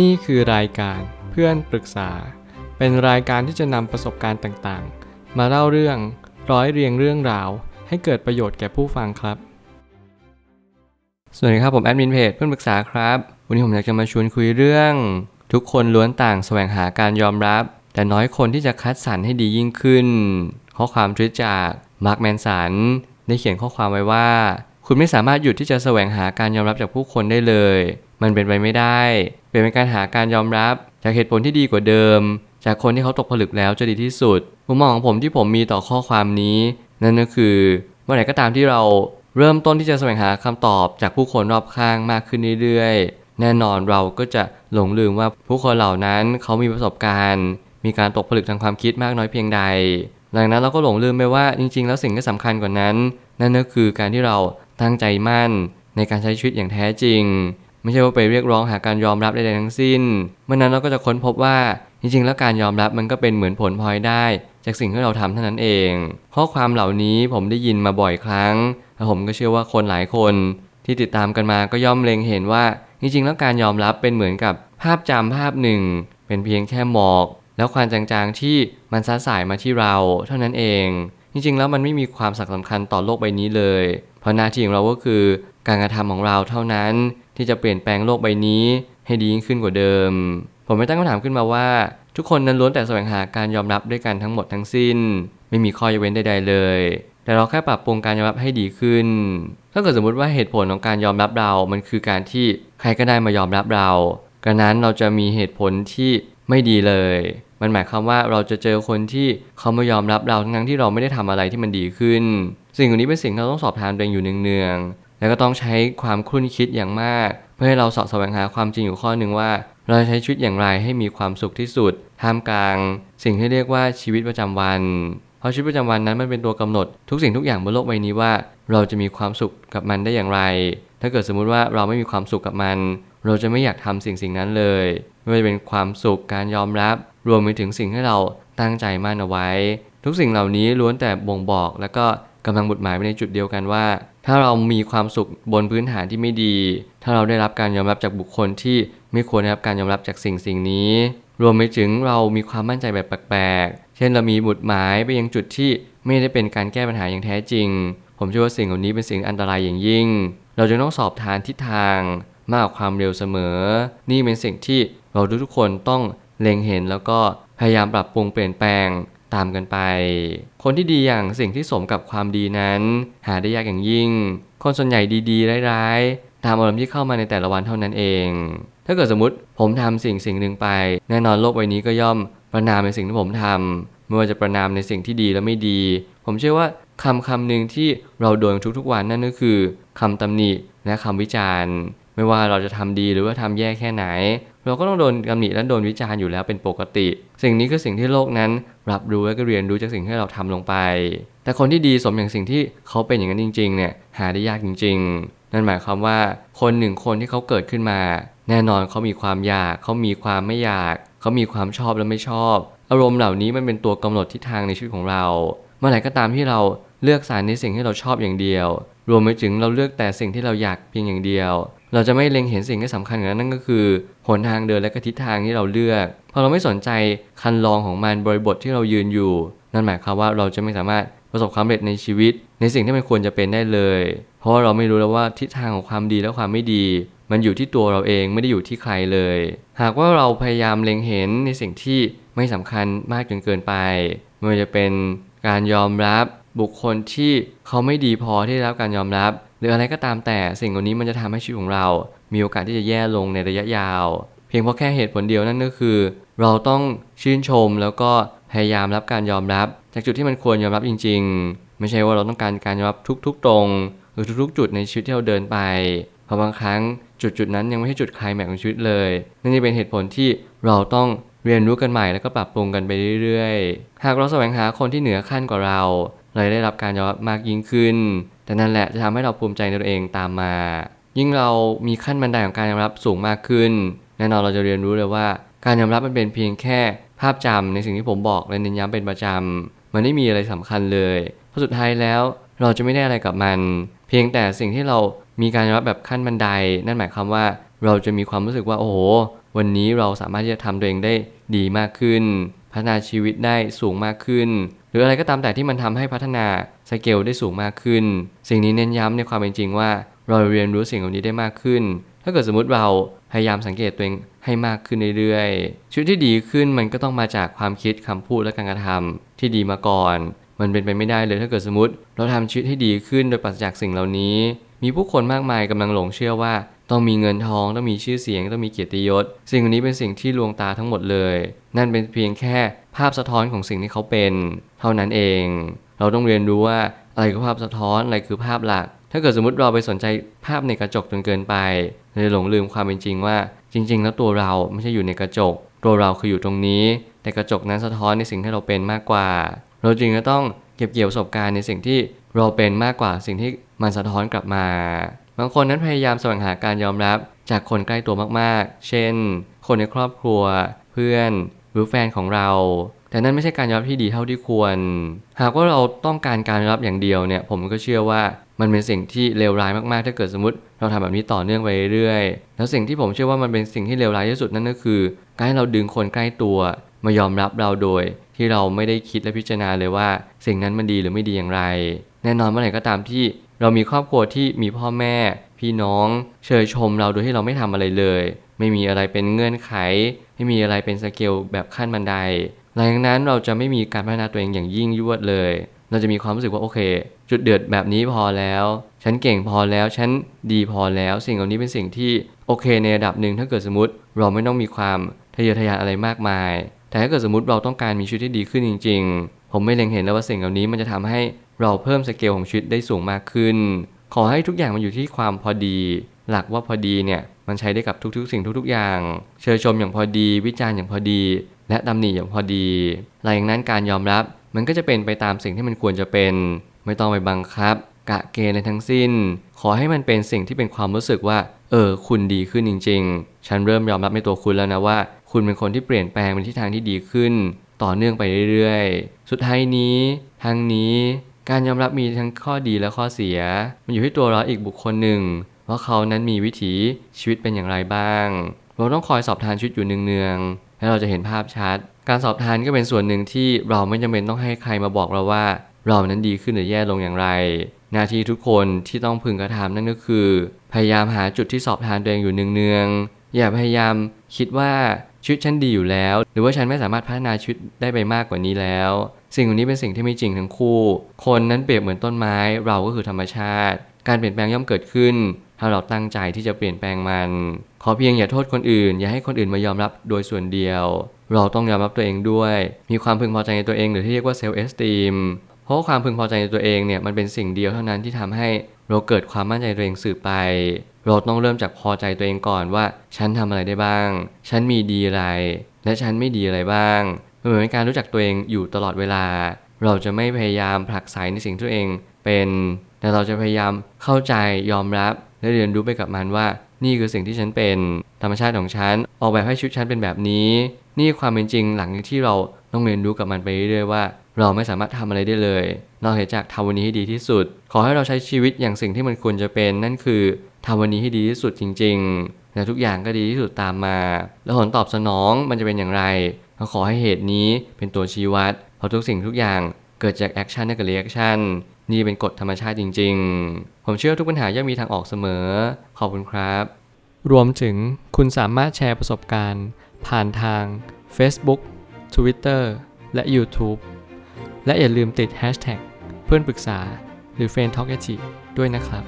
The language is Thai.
นี่คือรายการเพื่อนปรึกษา เป็นรายการที่จะนำประสบการณ์ต่างๆ มาเล่าเรื่องร้อยเรียงเรื่องราว ให้เกิดประโยชน์แก่ผู้ฟังครับ สวัสดีครับผมแอดมินเพจเพื่อนปรึกษาครับ วันนี้ผมอยากจะมาชวนคุยเรื่อง ทุกคนล้วนต่างแสวงหาการยอมรับ แต่น้อยคนที่จะคัดสรรให้ดียิ่งขึ้น ข้อความทวิตจากมาร์คแมนสันได้เขียนข้อความไว้ว่า คุณไม่สามารถหยุดที่จะแสวงหาการยอมรับจากผู้คนได้เลย มันเป็นไปไม่ได้เป็นเป็นการหาการยอมรับ จากเหตุผลที่ดีกว่าเดิม จากคนที่เขาตกผลึกแล้วจะดีที่สุดมุมมองของผมที่ผมมีต่อข้อความนี้ นั่นก็คือเมื่อไหร่ก็ตามที่เราเริ่มต้นที่จะแสวงหาคำตอบจากผู้คนรอบข้างมากขึ้นเรื่อยๆ แน่นอนเราก็จะหลงลืมว่าผู้คนเหล่านั้นเขามีประสบการณ์ มีการตกผลึกทางความคิดมากน้อยเพียงใด ดังนั้นเราก็หลงลืมไปว่าจริง ๆ แล้วสิ่งที่สำคัญกว่านั้น นั่นก็คือการที่เราตั้งใจมั่นในการใช้ชีวิตอย่างแท้จริง ไม่ใช่ว่าไปเรียกร้องหาการยอมรับใดๆทั้งสิ้น เมื่อนั้นเราก็จะค้นพบว่าจริงๆ แล้วการยอมรับมันก็เป็นเหมือนผลพลอยได้ จากสิ่งที่เราทำเท่านั้นเอง ข้อความเหล่านี้ผมได้ยินมาบ่อยครั้งและผมก็เชื่อว่าคนหลายคนที่ติดตามกันมาก็ย่อมเล็งเห็นว่าจริงๆ แล้วการยอมรับเป็นเหมือนกับภาพจำภาพหนึ่ง เป็นเพียงแค่หมอก แล้วควันจางๆที่มันซัดสายมาที่เราเท่านั้นเอง จริงๆ แล้วมันไม่มีความสำคัญต่อโลกใบนี้เลย เพราะหน้าที่ของเราก็คือการกระทำของเราเท่านั้น ที่จะเปลี่ยนแปลงโลกใบนี้ให้ดียิ่งขึ้นกว่าเดิม ผมไม่ตั้งคำถามขึ้นมาว่า ทุกคนนั้นล้วนแต่แสวงหาการยอมรับด้วยกันทั้งหมดทั้งสิ้น ไม่มีข้อยกเว้นใดๆเลย แต่เราแค่ปรับปรุงการยอมรับให้ดีขึ้น ถ้าเกิดสมมติว่าเหตุผลของการยอมรับเรา มันคือการที่ใครก็ได้มายอมรับเรากระนั้นเราจะมีเหตุผลที่ไม่ดีเลย มันหมายความว่าเราจะเจอคนที่เขามายอมรับเราทั้งที่เราไม่ได้ทำอะไรที่มันดีขึ้น สิ่งเหล่านี้เป็นสิ่งที่เราต้องสอบทานตัวเองอยู่เนืองๆ แล้วก็ต้องใช้ความครุ่นคิดอย่างมาก เพื่อให้เราสอบแสวงหาความจริงอยู่ข้อหนึ่งว่า เราจะใช้ชีวิตอย่างไรให้มีความสุขที่สุด ท่ามกลาง สิ่งที่เรียกว่าชีวิตประจำวัน เพราะชีวิตประจำวันนั้นมันเป็นตัวกำหนด ทุกสิ่งทุกอย่างบนโลกใบนี้ว่า เราจะมีความสุขกับมันได้อย่างไร ถ้าเกิดสมมุติว่าเราไม่มีความสุขกับมัน เราจะไม่อยากทำสิ่งสิ่งนั้นเลย ไม่ว่าจะเป็นความสุขการยอมรับ รวมไปถึงสิ่งที่เราตั้งใจมั่นเอาไว้ ทุกสิ่งเหล่านี้ล้วนแต่บ่งบอกแล้วก็ กำลังบุดหมายไปในจุดเดียวกันว่า ถ้าเรามีความสุขบนพื้นฐานที่ไม่ดี ถ้าเราได้รับการยอมรับจากบุคคลที่ไม่ควรได้รับการยอมรับจากสิ่งสิ่งนี้ รวมไปถึงเรามีความมั่นใจแบบแปลกๆ เช่นเรามีบุดหมายไปยังจุดที่ไม่ได้เป็นการแก้ปัญหาอย่างแท้จริง ผมเชื่อว่าสิ่งเหล่านี้เป็นสิ่งอันตรายอย่างยิ่ง เราจะต้องสอบทานทิศทางมากกว่าความเร็วเสมอ นี่เป็นสิ่งที่เราทุกๆคนต้องเล็งเห็นแล้วก็พยายามปรับปรุงเปลี่ยนแปลง ตามกันไป คนที่ดีอย่างสิ่งที่สมกับความดีนั้น หาได้ยากอย่างยิ่ง คนส่วนใหญ่ดีๆร้ายๆ ตามอารมณ์ที่เข้ามาในแต่ละวันเท่านั้นเอง ถ้าเกิดสมมติผมทำสิ่งสิ่งหนึ่งไป แน่นอนโลกใบนี้ก็ย่อมประนามในสิ่งที่ผมทำไม่ว่าจะประนามในสิ่งที่ดีและไม่ดี ผมเชื่อว่าคำคำหนึ่งที่เราโดนทุกๆวันนั่นก็คือคำตำหนิและคำวิจารณ์ ไม่ว่าเราจะทำดีหรือว่าทำแย่แค่ไหน เราก็ต้องโดนตำหนิและโดนวิจารณ์อยู่แล้วเป็นปกติ สิ่งนี้คือสิ่งที่โลกนั้น รับรู้และก็เรียนรู้จากสิ่งที่เราทำลงไป แต่คนที่ดีสมอย่างสิ่งที่เขาเป็นอย่างนั้นจริง ๆ เนี่ยหาได้ยากจริง ๆ นั่นหมายความว่าคนหนึ่งคนที่เขาเกิดขึ้นมา แน่นอนเขามีความอยาก เขามีความไม่อยาก เขามีความชอบและไม่ชอบ อารมณ์เหล่านี้มันเป็นตัวกำหนดทิศทางในชีวิตของเรา เมื่อไหร่ก็ตามที่เราเลือกสารในสิ่งที่เราชอบอย่างเดียว รวมไปถึงเราเลือกแต่สิ่งที่เราอยากเพียงอย่างเดียว เราจะไม่เล็งเห็นสิ่งที่สำคัญกว่านั้นนั่นก็คือหนทางเดินและก็ทิศทางที่เราเลือกพอเราไม่สนใจคันลองของมันบริบทที่เรายืนอยู่ นั่นหมายความว่าเราจะไม่สามารถประสบความสำเร็จในชีวิต ในสิ่งที่มันควรจะเป็นได้เลย เพราะเราไม่รู้แล้วว่าทิศทางของความดีและความไม่ดี มันอยู่ที่ตัวเราเองไม่ได้อยู่ที่ใครเลย หากว่าเราพยายามเล็งเห็นในสิ่งที่ไม่สำคัญมากจนเกินไปไม่ว่าจะเป็นการยอมรับบุคคลที่เขาไม่ดีพอที่ได้รับการยอมรับ รืออะไรก็ตามแต่สิ่งเหล่านี้มันจะทำให้ชีวิตของเรา มีโอกาสที่จะแย่ลงในระยะยาว เพียงเพราะแค่เหตุผลเดียวนั่นก็คือ เราต้องชื่นชมแล้วก็พยายามรับการยอมรับ จากจุดที่มันควรยอมรับจริง ๆ ไม่ใช่ว่าเราต้องการการยอมรับทุก ๆ ตรง หรือทุก ๆ จุดในชีวิตที่เราเดินไปเพราะบางครั้งจุดจุดๆนั้นยังไม่ใช่จุดไคลแม็กของชีวิตเลยนั่นจะเป็นเหตุผลที่เราต้องเรียนรู้กันใหม่แล้วก็ปรับปรุงกันไปเรื่อยๆ หากเราแสวงหาคนที่เหนือขั้นกว่าเราเราได้รับการยอมรับมากยิ่งขึ้น แต่นั่นแหละจะทำให้เราภูมิใจในตัวเองตามมา ยิ่งเรามีขั้นบันไดของการยอมรับสูงมากขึ้น แน่นอนเราจะเรียนรู้เลยว่า การยอมรับมันเป็นเพียงแค่ภาพจำในสิ่งที่ผมบอกและเน้นย้ำเป็นประจำมันไม่มีอะไรสำคัญเลยเพราะสุดท้ายแล้วเราจะไม่ได้อะไรกับมัน เพียงแต่สิ่งที่เรามีการยอมรับแบบขั้นบันได นั่นหมายความว่าเราจะมีความรู้สึกว่าโอ้โห วันนี้เราสามารถที่จะทำตัวเองได้ดีมากขึ้น พัฒนาชีวิตได้สูงมากขึ้น หรืออะไรก็ตามแต่ที่มันทำให้พัฒนาสเกลได้สูงมากขึ้น สิ่งนี้เน้นย้ำในความเป็นจริงว่า เราเรียนรู้สิ่งเหล่านี้ได้มากขึ้น ถ้าเกิดสมมติเราพยายามสังเกตตัวเองให้มากขึ้นเรื่อยๆชีวิตที่ดีขึ้นมันก็ต้องมาจากความคิดคำพูดและการกระทำที่ดีมาก่อน มันเป็นไปไม่ได้เลยถ้าเกิดสมมติ เราทำชีวิตให้ดีขึ้นโดยปราศจากสิ่งเหล่านี้ มีผู้คนมากมายกำลังหลงเชื่อว่า ต้องมีเงินทองต้องมีชื่อเสียงต้องมีเกียรติยศ สิ่งเหล่านี้เป็นสิ่งที่ลวงตาทั้งหมดเลย นั่นเป็นเพียงแค่ภาพสะท้อนของสิ่งที่เขาเป็น เท่านั้นเอง เราต้องเรียนรู้ว่าอะไรคือภาพสะท้อนอะไรคือภาพหลัก ถ้าเกิดสมมติเราไปสนใจภาพในกระจกจนเกินไปเลยหลงลืมความเป็นจริงว่า จริง ๆ แล้วตัวเราไม่ใช่อยู่ในกระจก ตัวเราคืออยู่ตรงนี้ แต่กระจกนั้นสะท้อนในสิ่งที่เราเป็นมากกว่า เราจรึงจะต้องเก็บเกี่ยวประสบการณ์ในสิ่งที่เราเป็นมากกว่าสิ่งที่มันสะท้อนกลับมา บางคนนั้นพยายามแสวงหาการยอมรับจากคนใกล้ตัวมากๆ เช่น คนในครอบครัว เพื่อน หรือแฟนของเรา แต่นั่นไม่ใช่การยอมรับที่ดีเท่าที่ควร หากว่าเราต้องการการยอมรับอย่างเดียวเนี่ย ผมก็เชื่อว่ามันเป็นสิ่งที่เลวร้ายมากๆ ถ้าเกิดสมมติเราทำแบบนี้ต่อเนื่องไปเรื่อยๆ แล้วสิ่งที่ผมเชื่อว่ามันเป็นสิ่งที่เลวร้ายที่สุดนั่นก็คือ การให้เราดึงคนใกล้ตัว มายอมรับเราโดย ที่เราไม่ได้คิดและพิจารณาเลยว่า สิ่งนั้นมันดีหรือไม่ดีอย่างไร แน่นอนเมื่อไหร่ก็ตามที่เรามีครอบครัวที่มีพ่อแม่ พี่น้อง เชยชมเราโดยที่เราไม่ทำอะไรเลย ไม่มีอะไรเป็นเงื่อนไข ไม่มีอะไรเป็นสเกลแบบขั้นบันได หลังจากนั้นเราจะไม่มีการพัฒนาตัวเองอย่างยิ่งยวดเลย เราจะมีความรู้สึกว่าโอเค จุดเดือดแบบนี้พอแล้ว ฉันเก่งพอแล้ว ฉันดีพอแล้ว สิ่งเหล่านี้เป็นสิ่งที่โอเคในระดับหนึ่งถ้าเกิดสมมติ เราไม่ต้องมีความทะเยอทะยานอะไรมากมาย แต่ถ้าเกิดสมมติเราต้องการมีชีวิตที่ดีขึ้นจริง ๆ ผมไม่เล็งเห็นแล้วว่าสิ่งเหล่านี้มันจะทำให้เราเพิ่มสเกลของชีวิตได้สูงมากขึ้น ขอให้ทุกอย่างมันอยู่ที่ความพอดี หลักว่าพอดีเนี่ยมันใช้ได้กับทุกๆ สิ่งทุกๆ อย่าง เชยชมอย่างพอดี วิจารณ์อย่างพอดี และตำหนิอย่างพอดีหลังจากนั้นการยอมรับมันก็จะเป็นไปตามสิ่งที่มันควรจะเป็น ไม่ต้องไปบังคับ กะเกณฑ์อะไรทั้งสิ้น ขอให้มันเป็นสิ่งที่เป็นความรู้สึกว่า เออ คุณดีขึ้นจริง ๆ ฉันเริ่มยอมรับในตัวคุณแล้วนะว่า คุณเป็นคนที่เปลี่ยนแปลงไปทิศทางที่ดีขึ้น ต่อเนื่องไปเรื่อยๆ สุดท้ายนี้ทั้งนี้การยอมรับมีทั้งข้อดีและข้อเสีย มันอยู่ที่ตัวเราอีกบุคคลหนึ่ง ว่าเขานั้นมีวิถีชีวิตเป็นอย่างไรบ้าง เราต้องคอยสอบทานชีวิตอยู่เนืองๆ แล้วเราจะเห็นภาพชัด การสอบทานก็เป็นส่วนหนึ่งที่เราไม่จำเป็นต้องให้ใครมาบอกเราว่า เรานั้นดีขึ้นหรือแย่ลงอย่างไร หน้าที่ทุกคนที่ต้องพึงกระทำนั่นก็คือ พยายามหาจุดที่สอบทานตัวเองอยู่เนืองๆอย่าพยายามคิดว่าชีวิตฉันดีอยู่แล้ว หรือว่าฉันไม่สามารถพัฒนาชีวิตได้ไปมากกว่านี้แล้ว สิ่งเหล่านี้เป็นสิ่งที่ไม่จริงทั้งคู่ คนนั้นเปรียบเหมือนต้นไม้ เราก็คือธรรมชาติ การเปลี่ยนแปลงย่อมเกิดขึ้น ถ้าเราตั้งใจที่จะเปลี่ยนแปลงมัน ขอเพียงอย่าโทษคนอื่น อย่าให้คนอื่นมายอมรับโดยส่วนเดียว เราต้องยอมรับตัวเองด้วย มีความพึงพอใจในตัวเองหรือที่เรียกว่าเซลฟ์เอสติมเพราะว่าความพึงพอใจในตัวเองเนี่ยมันเป็นสิ่งเดียวเท่านั้นที่ทำให้เราเกิดความมั่นใจตัวเองสืบไป เราต้องเริ่มจากพอใจตัวเองก่อนว่า ฉันทำอะไรได้บ้าง ฉันมีดีอะไร และฉันไม่ดีอะไรบ้างมันเหมือนเป็นการรู้จักตัวเองอยู่ตลอดเวลา เราจะไม่พยายามผลักไสในสิ่งที่ตัวเองเป็น แต่เราจะพยายามเข้าใจยอมรับ และเรียนรู้ไปกับมันว่า นี่คือสิ่งที่ฉันเป็น ธรรมชาติของฉัน ออกแบบให้ชีวิตฉันเป็นแบบนี้ นี่ความเป็นจริงหลังที่เราต้องเรียนรู้กับมันไปเรื่อยๆว่า เราไม่สามารถทำอะไรได้เลย นอกจากทำวันนี้ให้ดีที่สุด ขอให้เราใช้ชีวิตอย่างสิ่งที่มันควรจะเป็น นั่นคือทำวันนี้ให้ดีที่สุดจริง ๆ และทุกอย่างก็ดีที่สุดตามมา แล้วผลตอบสนองมันจะเป็นอย่างไรเราขอให้เหตุนี้เป็นตัวชี้วัด เพราะทุกสิ่งทุกอย่างเกิดจากแอคชั่นและกับเรีแอคชั่น นี่เป็นกฎธรรมชาติจริง ๆ ผมเชื่อว่าทุกปัญหาย่อมมีทางออกเสมอ ขอบคุณครับ รวมถึงคุณสามารถแชร์ประสบการณ์ ผ่านทาง Facebook Twitter และ YouTube และอย่าลืมติด Hashtag เพื่อนปรึกษาหรือ f r ร e n d t a l k ด้วยนะครับ